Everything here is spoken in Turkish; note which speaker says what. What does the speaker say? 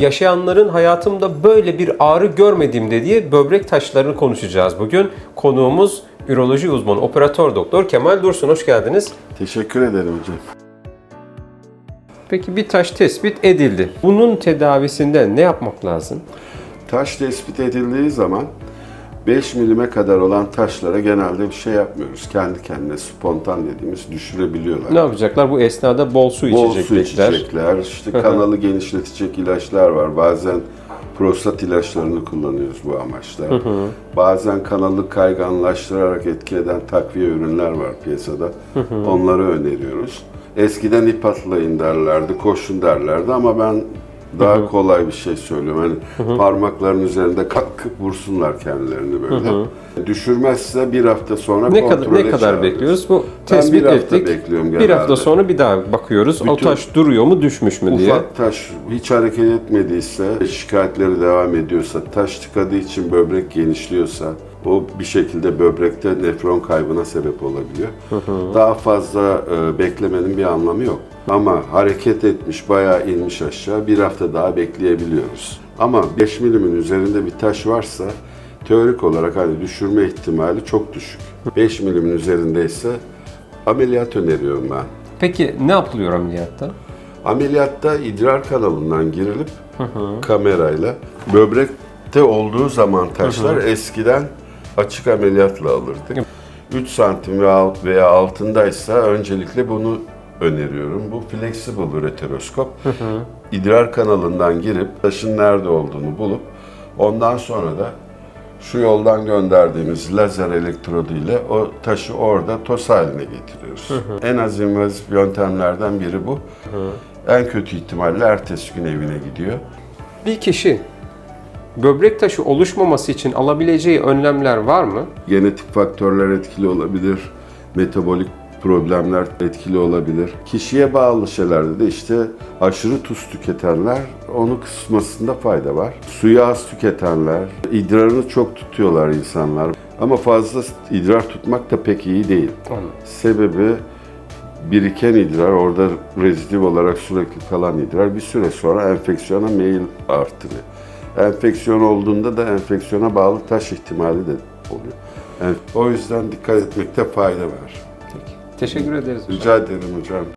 Speaker 1: Yaşayanların hayatımda böyle bir ağrı görmedim dediği böbrek taşlarını konuşacağız bugün. Konuğumuz üroloji uzmanı operatör doktor Kemal Dursun. Hoş geldiniz.
Speaker 2: Teşekkür ederim hocam.
Speaker 1: Peki bir taş tespit edildi. Bunun tedavisinde ne yapmak lazım?
Speaker 2: Taş tespit edildiği zaman 5 milime kadar olan taşlara genelde bir şey yapmıyoruz. Kendi kendine spontan dediğimiz düşürebiliyorlar.
Speaker 1: Ne yapacaklar? Bu esnada bol su
Speaker 2: Bol su
Speaker 1: içecekler.
Speaker 2: içecekler, işte kanalı genişletecek ilaçlar var. Bazen prostat ilaçlarını kullanıyoruz bu amaçla. Bazen kanalı kayganlaştırarak etki eden takviye ürünler var piyasada. Onları öneriyoruz. Eskiden ip atlayın derlerdi, koşun derlerdi ama ben daha kolay bir şey söylüyorum. Hani parmakların üzerinde kalkıp vursunlar kendilerini böyle. Düşürmezse bir hafta sonra
Speaker 1: Ne kadar ne kadar bekliyoruz? Bu
Speaker 2: Ben
Speaker 1: tespit
Speaker 2: bir hafta
Speaker 1: ettik.
Speaker 2: bekliyorum
Speaker 1: Bir
Speaker 2: genelde.
Speaker 1: hafta sonra bir daha bakıyoruz. o
Speaker 2: Bütün-
Speaker 1: taş duruyor mu, düşmüş mü diye.
Speaker 2: Ufak taş hiç hareket etmediyse, şikayetleri devam ediyorsa, taş tıkadığı için böbrek genişliyorsa, o bir şekilde böbrekte nefron kaybına sebep olabiliyor. Daha fazla e, beklemenin bir anlamı yok. Ama hareket etmiş, bayağı inmiş aşağı, bir hafta daha bekleyebiliyoruz. Ama 5 milimin üzerinde bir taş varsa, teorik olarak hani düşürme ihtimali çok düşük. 5 milimin üzerindeyse ameliyat öneriyorum ben.
Speaker 1: Peki ne yapılıyor ameliyatta?
Speaker 2: Ameliyatta idrar kanalından girilip kamerayla böbrekte olduğu zaman taşlar eskiden açık ameliyatla alırdık. 3 santim veya altındaysa öncelikle bunu öneriyorum. Bu flexible üreteroskop. İdrar kanalından girip taşın nerede olduğunu bulup ondan sonra da şu yoldan gönderdiğimiz lazer elektrodu ile o taşı orada toz haline getiriyoruz. En az invazif yöntemlerden biri bu. En kötü ihtimalle ertesi gün evine gidiyor.
Speaker 1: Bir kişi böbrek taşı oluşmaması için alabileceği önlemler var mı?
Speaker 2: Genetik faktörler etkili olabilir, metabolik problemler etkili olabilir. Kişiye bağlı şeylerde de işte aşırı tuz tüketenler onu kısmasında fayda var. Suyu az tüketenler, idrarını çok tutuyorlar insanlar. Ama fazla idrar tutmak da pek iyi değil.
Speaker 1: Anladım.
Speaker 2: Sebebi biriken idrar, orada rezidüv olarak sürekli kalan idrar bir süre sonra enfeksiyona meyil artırıyor. Enfeksiyon olduğunda da enfeksiyona bağlı taş ihtimali de oluyor. Yani o yüzden dikkat etmekte fayda var.
Speaker 1: Teşekkür ederiz.
Speaker 2: Rica ederim hocam.